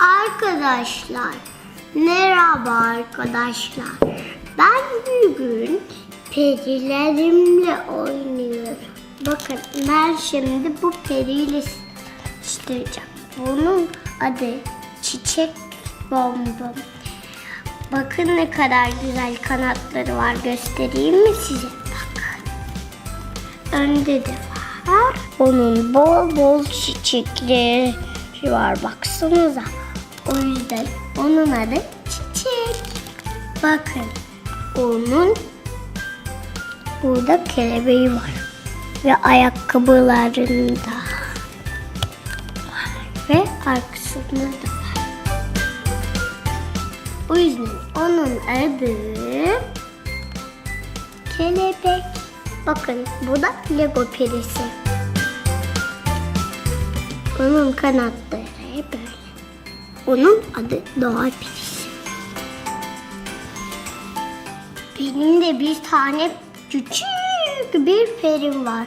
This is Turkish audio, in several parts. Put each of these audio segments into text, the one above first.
Arkadaşlar, merhaba arkadaşlar. Ben bugün perilerimle oynuyorum. Bakın ben şimdi bu periyle tanıştıracağım. Bunun adı Çiçek Bombom. Bakın ne kadar güzel kanatları var. Göstereyim mi size? Bakın. Önde de var. Onun bol bol çiçekleri var. Baksanıza. O yüzden onun adı çiçek. Bakın. Onun burada kelebeği var. Ve ayakkabılarında. Ve arkasında da var. O yüzden onun adı kelebek. Bakın bu da Lego perisi. Onun kanatları. Onun adı Doğa perisi. Benim de bir tane küçük bir perim var.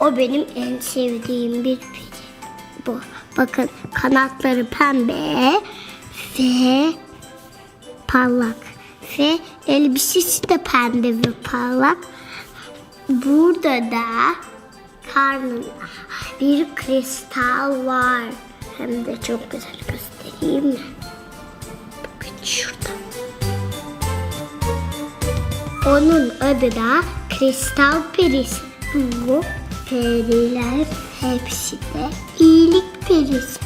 O benim en sevdiğim bir peri. Bu. Bakın kanatları pembe ve parlak. Ve elbisesi de pembe ve parlak. Burada da karnında bir kristal var. Hem de çok güzel göstereyim mi? Bakın şurada. Onun adı da kristal perisi. Bu periler hepsi de iyilik perisi.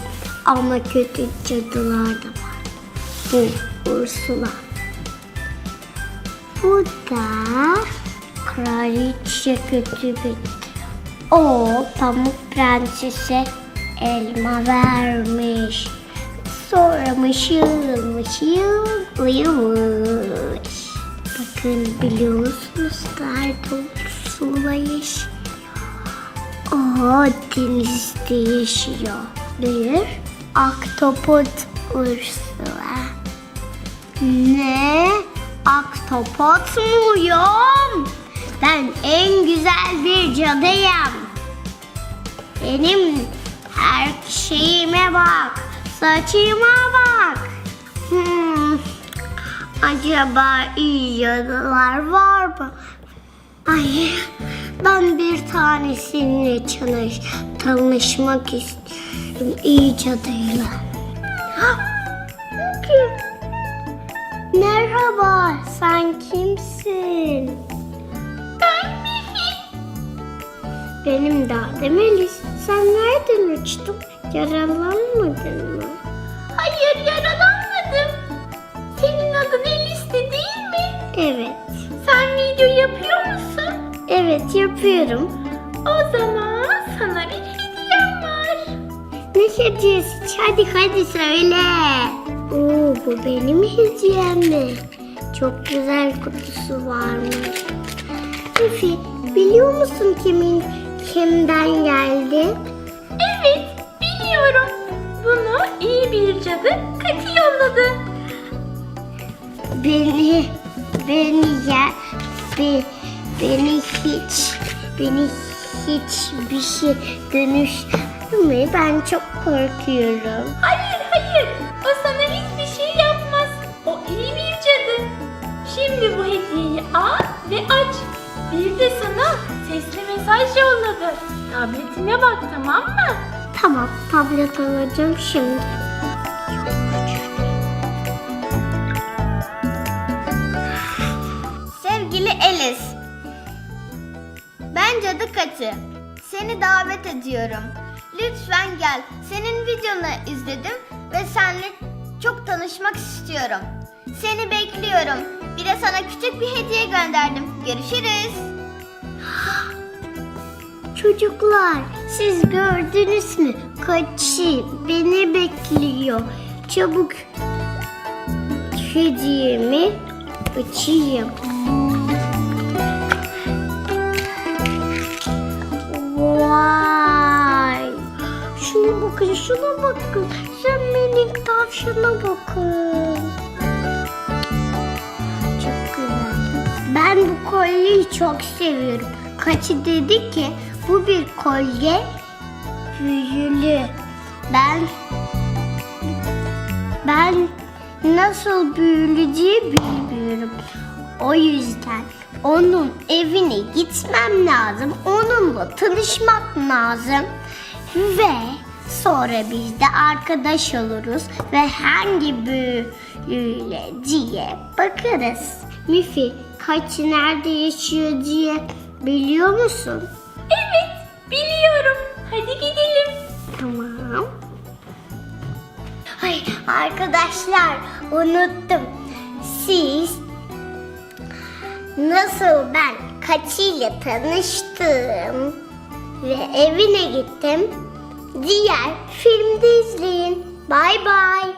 Ama kötü cadılar da var. Bu Ursula. Bu da kraliçe kötü bir. O pamuk prensese elma vermiş. Sonra mışıl mışıl uyumuş. Bakın biliyor musunuz nerede Ursula yaşıyor? O denizde yaşıyor. Bir aktopot Ursula. Ne? Aktopot muyum? Ben en güzel bir cadıyım. Benim her şeyime bak. Saçıma bak. Hmm. Acaba iyi cadılar var mı? Ay, ben bir tanesiyle çalış, tanışmak istiyorum iyi cadıyla. Kim? Merhaba, sen kimsin? Benim de adım Melis. Sen nereden uçtun? Yaralanmadın mı? Hayır, yaralanmadım. Senin adın Melis'ti değil mi? Evet. Sen video yapıyor musun? Evet, yapıyorum. O zaman sana bir hediyem var. Ne hediyesi? Hadi hadi söyle. Oo, bu benim hediyem mi? Çok güzel kutusu varmış. Efi, biliyor musun kimin kimden geldi? Evet, biliyorum. Bunu iyi bir cadı Kati yolladı. Beni, beni ya, be, beni hiç, beni hiçbir şey dönüştürme. Ben çok korkuyorum. Hayır hayır o sana hiçbir şey yapmaz. O iyi bir cadı. Şimdi bu hediyeyi al ve aç. Bir de sana sesli mesaj yolladı. Tabletine bak tamam mı? Tamam, tablet alacağım şimdi. Sevgili Alice, ben Cadı Katı. Seni davet ediyorum. Lütfen gel. Senin videonu izledim ve seninle çok tanışmak istiyorum. Seni bekliyorum. Bir de sana küçük bir hediye gönderdim. Görüşürüz. Çocuklar, siz gördünüz mü? Kaçı beni bekliyor. Çabuk hediyemi açayım. Vay! Şuna bakın, şuna bakın. Sen minik tavşana bakın. Çok güzel. Ben bu kolyeyi çok seviyorum. Kaçı dedi ki bu bir kolye büyülü. Ben ben nasıl büyüleceği bilmiyorum. O yüzden onun evine gitmem lazım. Onunla tanışmak lazım. Ve sonra biz de arkadaş oluruz ve hangi büyüleciye bakarız. Mifi kaç nerede yaşıyor diye biliyor musun? Biliyorum. Hadi gidelim. Tamam. Ay arkadaşlar unuttum. Siz nasıl ben kaçıyla tanıştım ve evine gittim. Diğer filmde izleyin. Bay bay.